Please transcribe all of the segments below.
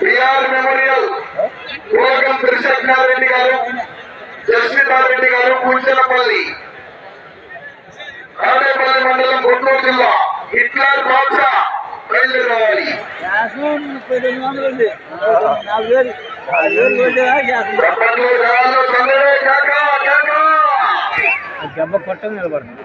BR memorial పూలకం త్రిశక్నారెడ్డి గారు జస్మితారెడ్డి గారు పూజలపల్లి ఆడేపల్లి మండలం గుంటూరు జిల్లా. హిట్లర్ బాద్షా బయలుదేరాలి గ్యాస్ కొట్టం నిలబడుతుంది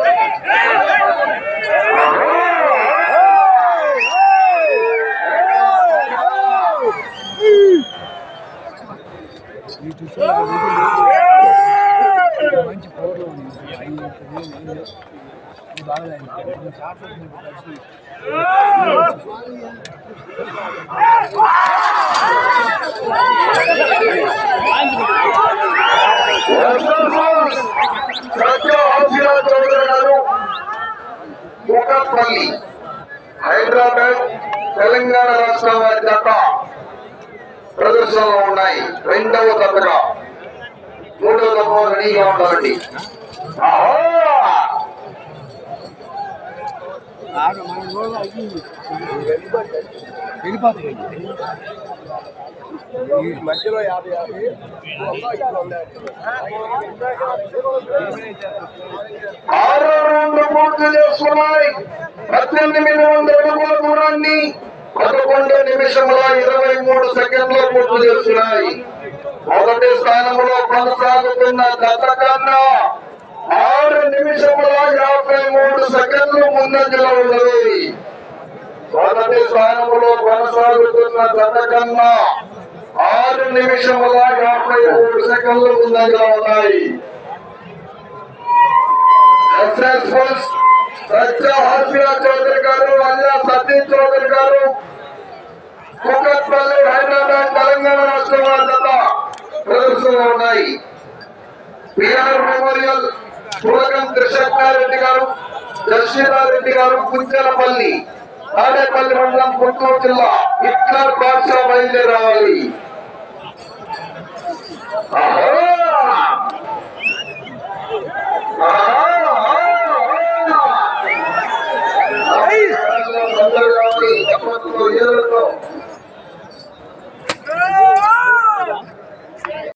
మంచి పౌర్లు హైదరాబాద్ తెలంగాణ రాష్ట్రం వారి జత ప్రదర్శనలో ఉన్నాయి. రెండవ దగ్గర మూడో దశ రెడీగా ఉండాలండి మధ్యలో యాభై యాభై ఆరో రౌండ్ పూర్తి పద్దెనిమిది వందల అడుగుల దూరాన్ని పదకొండు నిమిషముల ఇరవై మూడు సెకండ్లు పూర్తి చేస్తున్నాయి మొదటి స్థానంలో కొనసాగుతున్న గత కన్నా ఆరు నిమిషముల యాభై మూడు సెకండ్లు ముందంజలో ఉన్నది. మొదటి స్థానంలో కొనసాగుతున్న గత కన్నా ఆరు నిమిషముల యాభై మూడు సెకండ్లు ముందంజలో ఉన్నాయి. సక్సెస్ఫుల్ సత్య హాస్పిటల్ చౌదరి గారు అల్లా సతీష్ చౌదరి గారు కుకట్పల్లి హైదరాబాద్ తెలంగాణ ప్రదర్శనలో ఉన్నాయి పిఆర్ మెమోరియల్ పూలకం కృష్ణారెడ్డి గారు జస్మితారెడ్డి గారు కుంచెలపల్లి తాడేపల్లి మండలం గుంటూరు జిల్లా హిట్లర్ బాద్షా బయలుదేరాలి ఆహా! ఆహా!